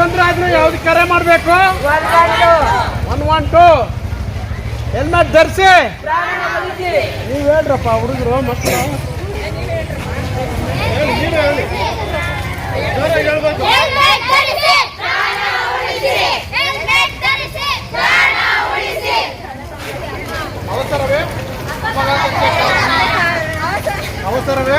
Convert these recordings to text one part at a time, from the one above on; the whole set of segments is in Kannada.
ಯಾರಾದ್ರೂ ಯಾವ್ದು ಕರೆ ಮಾಡಬೇಕು? ಒನ್ ಒನ್ ಟು ಹೆಲ್ಮೆಟ್ ಧರಿಸಿ. ನೀವು ಹೇಳ್ರಪ್ಪ, ಹುಡುಗರು, ಮಕ್ಕಳು. ಅವಸರವೇ? ನೀವೇ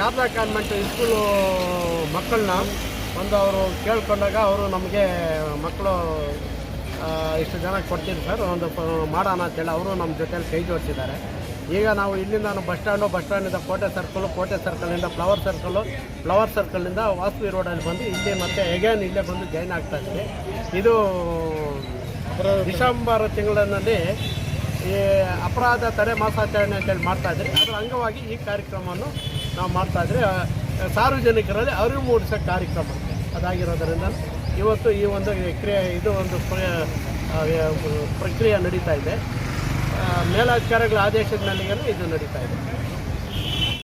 ಶಾರದಾ ಕಾನ್ವೆಂಟ್ ಸ್ಕೂಲು ಮಕ್ಕಳನ್ನ ಒಂದು ಅವರು ಕೇಳ್ಕೊಂಡಾಗ ಅವರು ನಮಗೆ ಮಕ್ಕಳು ಇಷ್ಟು ಜನ ಕೊಡ್ತೀನಿ ಸರ್, ಒಂದು ಮಾಡೋಣ ಅಂತೇಳಿ ಅವರು ನಮ್ಮ ಜೊತೆಯಲ್ಲಿ ಕೈ ಜೋಡಿಸಿದ್ದಾರೆ. ಈಗ ನಾವು ಇಲ್ಲಿಂದ bus stand, bus ಸ್ಟ್ಯಾಂಡಿಂದ Kote circle Kote ಸರ್ಕಲಿಂದ ಫ್ಲವರ್ ಸರ್ಕಲು ಫ್ಲವರ್ ಸರ್ಕಲಿಂದ ವಾಸವಿ ರೋಡಲ್ಲಿ ಬಂದು ಇಲ್ಲಿ ಮತ್ತೆ ಎಗೇನ್ ಇಲ್ಲೇ ಬಂದು ಜಾಯ್ನ್ ಆಗ್ತಾ ಇದ್ದೀವಿ ಇದು ಡಿಸೆಂಬರ್ ತಿಂಗಳಲ್ಲಿ ಈ ಅಪರಾಧ ತಡೆ ಮಾಸಾಚರಣೆ ಅಂತೇಳಿ ಮಾಡ್ತಾ ಇದ್ರಿ. ಅದರ ಅಂಗವಾಗಿ ಈ ಕಾರ್ಯಕ್ರಮವನ್ನು ನಾವು ಮಾಡ್ತಾ ಇದ್ರಿ ಸಾರ್ವಜನಿಕರಲ್ಲಿ ಅರಿವು ಮೂಡಿಸೋ ಕಾರ್ಯಕ್ರಮ. ಅದಾಗಿರೋದರಿಂದ ಇವತ್ತು ಈ ಒಂದು ಕ್ರಿಯೆ, ಇದು ಒಂದು ಪ್ರಕ್ರಿಯೆ ನಡೀತಾ ಇದೆ. ಮೇಲಾಧಿಕಾರಿಗಳ ಆದೇಶದ ಮೇಲೆಗೆ ಇದು ನಡೀತಾ ಇದೆ.